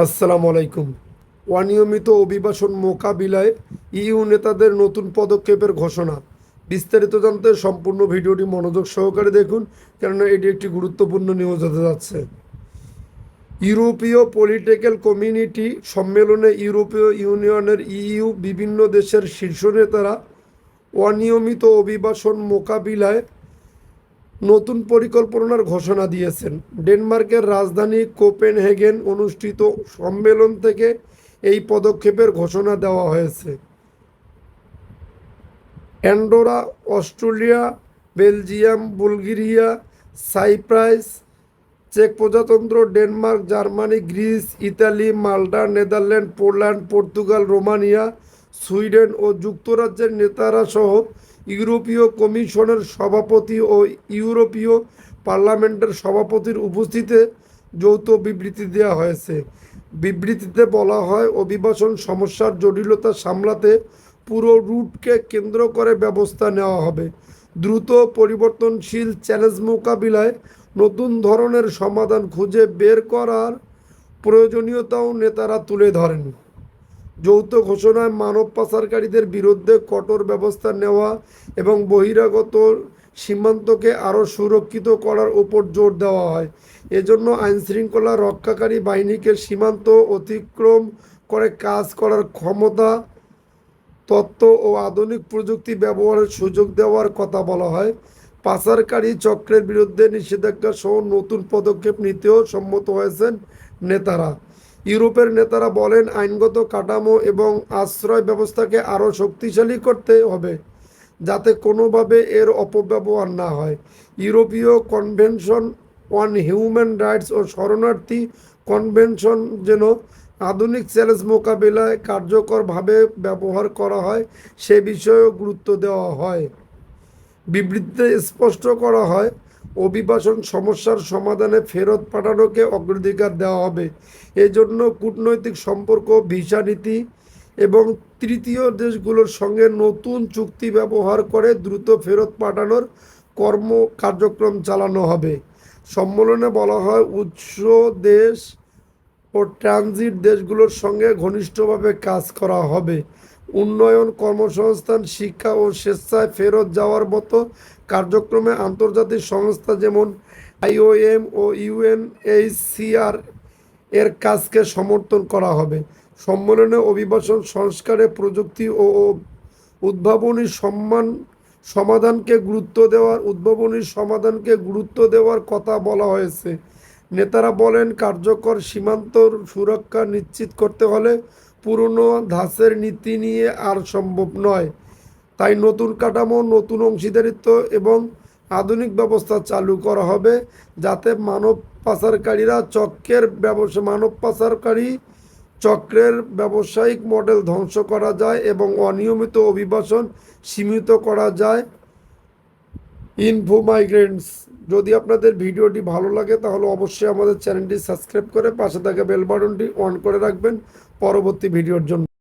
আসসালামু আলাইকুম। অনিয়মিত অভিবাসন মোকাবিলায় ইইউ নেতাদের নতুন পদক্ষেপের ঘোষণা। বিস্তারিত জানতে সম্পূর্ণ ভিডিওটি মনোযোগ সহকারে দেখুন, কেননা এটি একটি গুরুত্বপূর্ণ নিউজ হতে যাচ্ছে। ইউরোপীয় পলিটিক্যাল কমিউনিটি সম্মেলনে ইউরোপীয় ইউনিয়নের ইইউ বিভিন্ন দেশের শীর্ষ নেতারা অনিয়মিত অভিবাসন মোকাবিলায় নতুন পরিকল্পনার ঘোষণা দিয়েছেন। ডেনমার্কের রাজধানী কোপেনহেগেন অনুষ্ঠিত সম্মেলন থেকে এই পদক্ষেপের ঘোষণা দেওয়া হয়েছে। Andorra, Australia, Belgium, Bulgaria, Cyprus, check প্রজাতন্ত্র, Denmark, Germany, Greece, Italy, Malta, Netherland, Poland, Portugal, Romania, Sweden ও যুক্তরাজ্যের নেতারা সহ ইউরোপীয় কমিশনের সভাপতি ও ইউরোপীয় পার্লামেন্টের সভাপতির উপস্থিতিতে যৌথ বিবৃতি দেওয়া হয়েছে। বিবৃতিতে বলা হয়, অভিবাসন সমস্যার জটিলতা সামলাতে পুরো রুটকে কেন্দ্র করে ব্যবস্থা নেওয়া হবে। দ্রুত পরিবর্তনশীল চ্যালেঞ্জ মোকাবিলায় নতুন ধরনের সমাধান খুঁজে বের করার প্রয়োজনীয়তাও নেতারা তুলে ধরেন। যৌথ ঘোষণায় মানব পাচারকারীদের বিরুদ্ধে কঠোর ব্যবস্থা নেওয়া এবং বহিরাগত সীমান্তকে আরও সুরক্ষিত করার উপর জোর দেওয়া হয়। এজন্য আইনশৃঙ্খলা রক্ষাকারী বাহিনীকে সীমান্ত অতিক্রম করে কাজ করার ক্ষমতা তত্ত্ব ও আধুনিক প্রযুক্তি ব্যবহারের সুযোগ দেওয়ার কথা বলা হয়। পাচারকারী চক্রের বিরুদ্ধে নিষেধাজ্ঞা সহ নতুন পদক্ষেপ নিতেও সম্মত হয়েছেন নেতারা। ইউরোপের নেতারা বলেন, আইনগত কাঠামো এবং আশ্রয় ব্যবস্থাকে আরও শক্তিশালী করতে হবে যাতে কোনোভাবে এর অপব্যবহার না হয়। ইউরোপীয় কনভেনশন অন হিউম্যান রাইটস ও শরণার্থী কনভেনশন যেন আধুনিক চ্যালেঞ্জ মোকাবিলায় কার্যকরভাবে ব্যবহার করা হয়, সে বিষয়েও গুরুত্ব দেওয়া হয়। বিবৃতিতে স্পষ্ট করা হয় অভিবাসন সমস্যার সমাধানে ফেরত পাঠানোকে অগ্রাধিকার দেওয়া হবে। এজন্য কূটনৈতিক সম্পর্ক, ভিসা নীতি এবং তৃতীয় দেশগুলোর সঙ্গে নতুন চুক্তি ব্যবহার করে দ্রুত ফেরত পাঠানোর কর্ম কার্যক্রম চালানো হবে। সম্মেলনে বলা হয় উৎস দেশ ও ট্রানজিট দেশগুলোর সঙ্গে ঘনিষ্ঠভাবে কাজ করা হবে। উন্নয়ন কর্মসংস্থান, শিক্ষা ও স্বেচ্ছায় ফেরত যাওয়ার মতো কার্যক্রমে আন্তর্জাতিক সংস্থা যেমন আইওএম ও ইউএনএইচসিআর এর কাজকে সমর্থন করা হবে। সম্মেলনে অভিবাসন সংস্কারে প্রযুক্তি ও উদ্ভাবনী সম্মান সমাধানকে গুরুত্ব দেওয়ার, উদ্ভাবনী সমাধানকে গুরুত্ব দেওয়ার কথা বলা হয়েছে। নেতারা বলেন, কার্যকর সীমান্ত সুরক্ষা নিশ্চিত করতে হলে পুরনো ধাঁচের নীতি নিয়ে আর সম্ভব নয়। তাই নতুন কাঠামো, নতুন অংশীদারিত্ব এবং আধুনিক ব্যবস্থা চালু করা হবে যাতে মানব পাচারকারীরা চক্রের ব্যবসা, মানব পাচারকারী চক্রের ব্যবসায়িক মডেল ধ্বংস করা যায় এবং অনিয়মিত অভিবাসন সীমিত করা যায়। ইনফো মাইগ্রেন্টস যদি আপনাদের ভিডিওটি ভালো লাগে, তাহলে অবশ্যই আমাদের চ্যানেলটি সাবস্ক্রাইব করে পাশে থাকা বেল বাটনটি অন করে রাখবেন। পরবর্তী ভিডিওর জন্য।